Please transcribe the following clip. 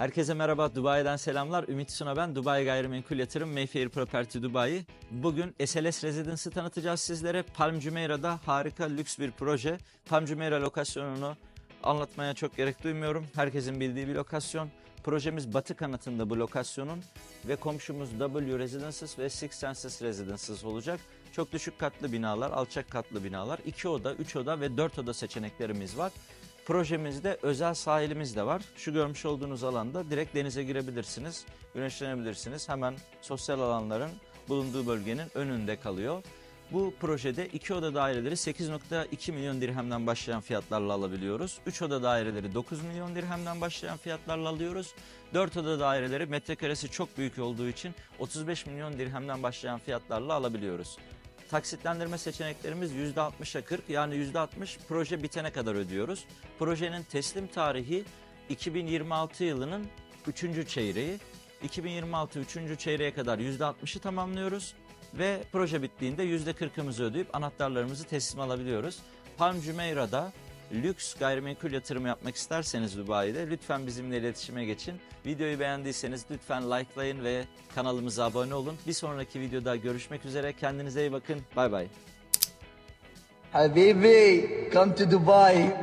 Herkese merhaba, Dubai'den selamlar. Ümit Suna ben, Dubai Gayrimenkul Yatırım Mayfair Property Dubai. Bugün SLS Residence'ı tanıtacağız sizlere. Palm Jumeirah'da harika lüks bir proje. Palm Jumeirah lokasyonunu anlatmaya çok gerek duymuyorum. Herkesin bildiği bir lokasyon. Projemiz batı kanatında bu lokasyonun ve komşumuz W Residences ve Six Senses Residences olacak. Çok düşük katlı binalar, alçak katlı binalar, 2 oda, 3 oda ve 4 oda seçeneklerimiz var. Projemizde özel sahilimiz de var. Şu görmüş olduğunuz alanda direkt denize girebilirsiniz, güneşlenebilirsiniz. Hemen sosyal alanların bulunduğu bölgenin önünde kalıyor. Bu projede 2 oda daireleri 8.2 milyon dirhemden başlayan fiyatlarla alabiliyoruz. 3 oda daireleri 9 milyon dirhemden başlayan fiyatlarla alıyoruz. 4 oda daireleri metrekaresi çok büyük olduğu için 35 milyon dirhemden başlayan fiyatlarla alabiliyoruz. Taksitlendirme seçeneklerimiz %60'a 40 yani %60 proje bitene kadar ödüyoruz. Projenin teslim tarihi 2026 yılının 3. çeyreği. 2026 3. çeyreğe kadar %60'ı tamamlıyoruz ve proje bittiğinde %40'ımızı ödeyip anahtarlarımızı teslim alabiliyoruz. Palm Jumeirah'da lüks gayrimenkul yatırımı yapmak isterseniz Dubai'de lütfen bizimle iletişime geçin. Videoyu beğendiyseniz lütfen likelayın ve kanalımıza abone olun. Bir sonraki videoda görüşmek üzere. Kendinize iyi bakın. Bay bay. Habibi, come to Dubai.